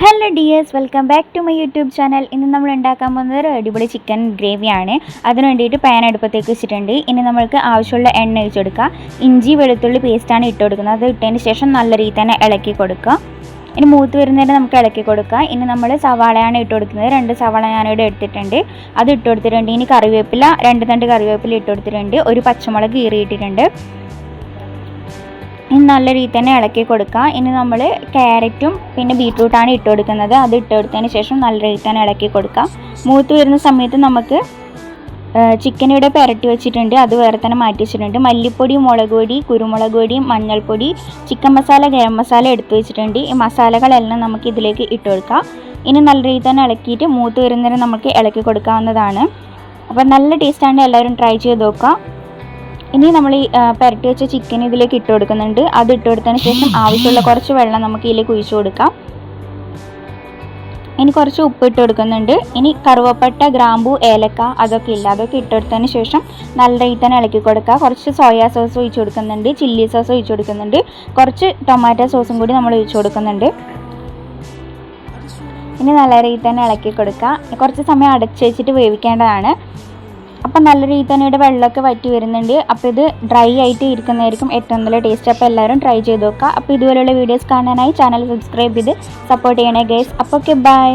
Hello dears welcome back to my YouTube channel ഇന്ന് നമ്മൾ ഉണ്ടാക്കാൻ പോകുന്നത് ഒരു അടിപൊളി ചിക്കൻ ഗ്രേവിയാണ് അതിന് വേണ്ടിയിട്ട് പാൻ അടുപ്പത്തേക്ക് വെച്ചിട്ടുണ്ട്. ഇനി നമ്മൾക്ക് ആവശ്യമുള്ള എണ്ണ ഒഴിച്ച് കൊടുക്കുക ഇഞ്ചി വെളുത്തുള്ളി പേസ്റ്റാണ് ഇട്ട് കൊടുക്കുന്നത്. അത് ഇട്ടതിന് ശേഷം നല്ല രീതിയിൽ തന്നെ ഇളക്കി കൊടുക്കുക ഇനി മൂത്ത് വരുന്നതിന് നമുക്ക് ഇളക്കി കൊടുക്കുക ഇനി നമ്മൾ സവാളയാണ് ഇട്ട് കൊടുക്കുന്നത്. രണ്ട് സവാള ഞാനിവിടെ എടുത്തിട്ടുണ്ട്. അത് ഇട്ട് കൊടുത്തിട്ടുണ്ട്. ഇനി കറിവേപ്പില രണ്ട് തണ്ട് കറിവേപ്പില ഇട്ട് കൊടുത്തിട്ടുണ്ട്. ഒരു പച്ചമുളക് കീറിയിട്ടിട്ടുണ്ട്. ഇനി നല്ല രീതി തന്നെ ഇളക്കി കൊടുക്കുക ഇനി നമ്മൾ ക്യാരറ്റും പിന്നെ ബീട്രൂട്ടാണ് ഇട്ട് കൊടുക്കുന്നത്. അത് ഇട്ട് കൊടുത്തതിന് ശേഷം നല്ല രീതി തന്നെ ഇളക്കി കൊടുക്കുക മൂത്ത് വരുന്ന സമയത്ത് നമുക്ക് ചിക്കൻ ഇവിടെ പുരട്ടി വെച്ചിട്ടുണ്ട്. അത് വേറെ തന്നെ മാറ്റി വെച്ചിട്ടുണ്ട്. മല്ലിപ്പൊടി മുളക് പൊടി കുരുമുളക് പൊടി മഞ്ഞൾപ്പൊടി ചിക്കൻ മസാല ഗരം മസാല എടുത്തു വെച്ചിട്ടുണ്ട്. ഈ മസാലകളെല്ലാം നമുക്ക് ഇതിലേക്ക് ഇട്ട് കൊടുക്കാം. ഇനി നല്ല രീതി തന്നെ ഇളക്കിയിട്ട് മൂത്ത് വരുന്നതിന് നമുക്ക് ഇളക്കി കൊടുക്കാവുന്നതാണ്. അപ്പോൾ നല്ല ടേസ്റ്റാണ് എല്ലാവരും ട്രൈ ചെയ്ത് നോക്കുക ഇനി നമ്മൾ ഈ പുരട്ടി വെച്ച ചിക്കൻ ഇതിലേക്ക് ഇട്ട് കൊടുക്കുന്നുണ്ട്. അത് ഇട്ട് കൊടുത്തതിന് ശേഷം ആവശ്യമുള്ള കുറച്ച് വെള്ളം നമുക്ക് ഇതിലേക്ക് ഒഴിച്ചു കൊടുക്കാം. ഇനി കുറച്ച് ഉപ്പ് ഇട്ട് കൊടുക്കുന്നുണ്ട്. ഇനി കറുവപ്പട്ട ഗ്രാമ്പു ഏലക്ക അതൊക്കെ ഇല്ല. അതൊക്കെ ഇട്ട് കൊടുത്തതിന് ശേഷം നല്ല രീതിയിൽ തന്നെ ഇളക്കി കൊടുക്കുക. കുറച്ച് സോയാ സോസ് ഒഴിച്ച് കൊടുക്കുന്നുണ്ട്. ചില്ലി സോസ് ഒഴിച്ച് കൊടുക്കുന്നുണ്ട്. കുറച്ച് ടൊമാറ്റോ സോസും കൂടി നമ്മൾ ഒഴിച്ച് കൊടുക്കുന്നുണ്ട്. ഇനി നല്ല രീതിയിൽ തന്നെ ഇളക്കി കൊടുക്കുക. കുറച്ച് സമയം അടച്ചു വെച്ചിട്ട് വേവിക്കേണ്ടതാണ്. അപ്പം നല്ല രീതിയിൽ തന്നെ ഇവിടെ വെള്ളമൊക്കെ വറ്റി വരുന്നുണ്ട്. അപ്പോൾ ഇത് ഡ്രൈ ആയിട്ട് ഇരിക്കുന്നതായിരിക്കും ഏറ്റവും നല്ല ടേസ്റ്റ് അപ്പോൾ എല്ലാവരും ട്രൈ ചെയ്ത് നോക്കുക. അപ്പോൾ ഇതുപോലെയുള്ള വീഡിയോസ് കാണാനായി ചാനൽ സബ്സ്ക്രൈബ് ചെയ്ത് സപ്പോർട്ട് ചെയ്യണേ ഗൈസ് അപ്പോൾ ഓക്കെ ബൈ